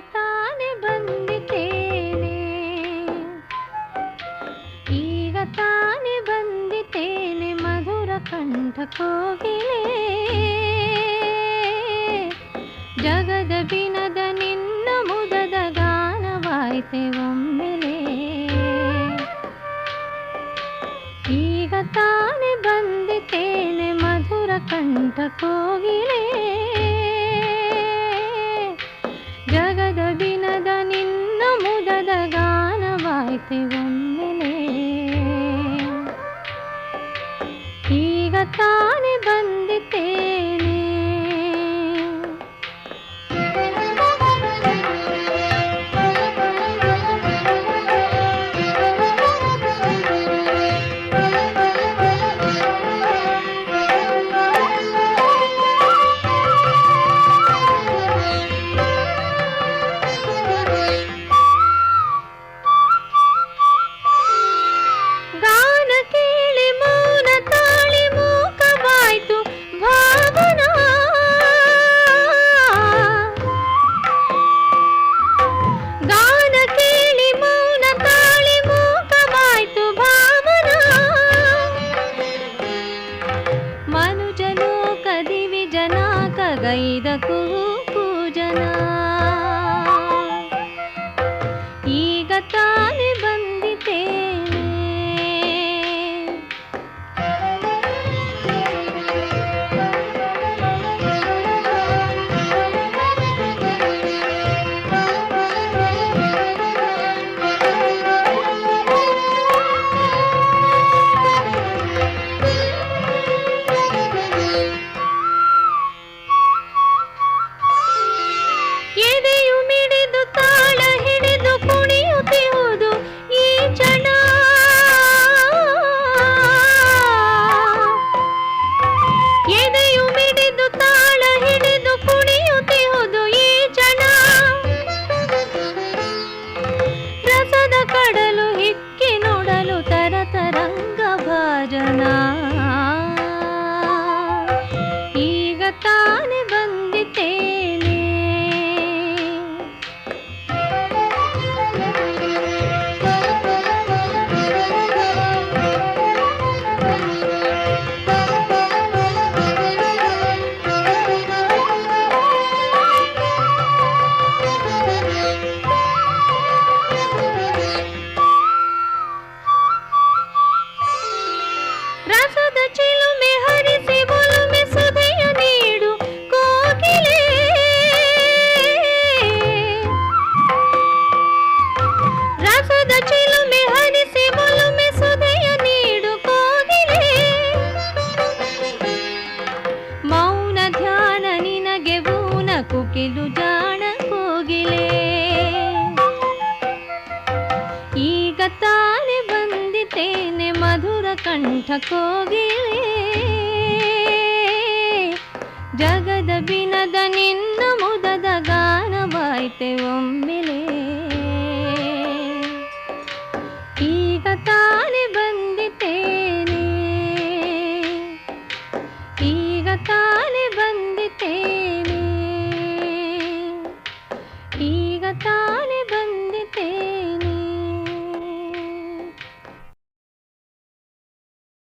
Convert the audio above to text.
ತಾನೆ ಬಂದಿತೇನೆ ಈಗ ತಾನೆ ಬಂದಿತೇನೆ ಮಧುರ ಕಂಠ ಕೋಗಿಲೆ. ಜಗದ ಬಿನದ ನಿನ್ನ ಮುದದ ಗಾನವಾಯಿತೆ ಒಮ್ಮೆಲೆ. ಈಗ ತಾನೆ ಬಂದಿತೇನೆ ಮಧುರ ಕಂಠ ಕೋಗಿಲೆ. ಮಲಗದ ದಿನದ ನಿನ್ನ ಮುದದ ಗಾನವಾಯಿತೆ ಒಮ್ಮೆಲೆ ಈಗ ತಾನೆ गैदक पूजना ¿Quién es? ಕಂಠ ಕೋಗಿಲೆ ಜಗದ ಬಿನದ ನಿನ್ನ ಮುದದ ಗಾನವಾಯ್ತೆ ಒಮ್ಮೆಲೆ. ಈಗ ತಾನೆ ಬಂದಿತೇನೆ ಈಗ ತಾನೆ ಬಂದಿತೇನೆ ಈಗ ತಾನೆ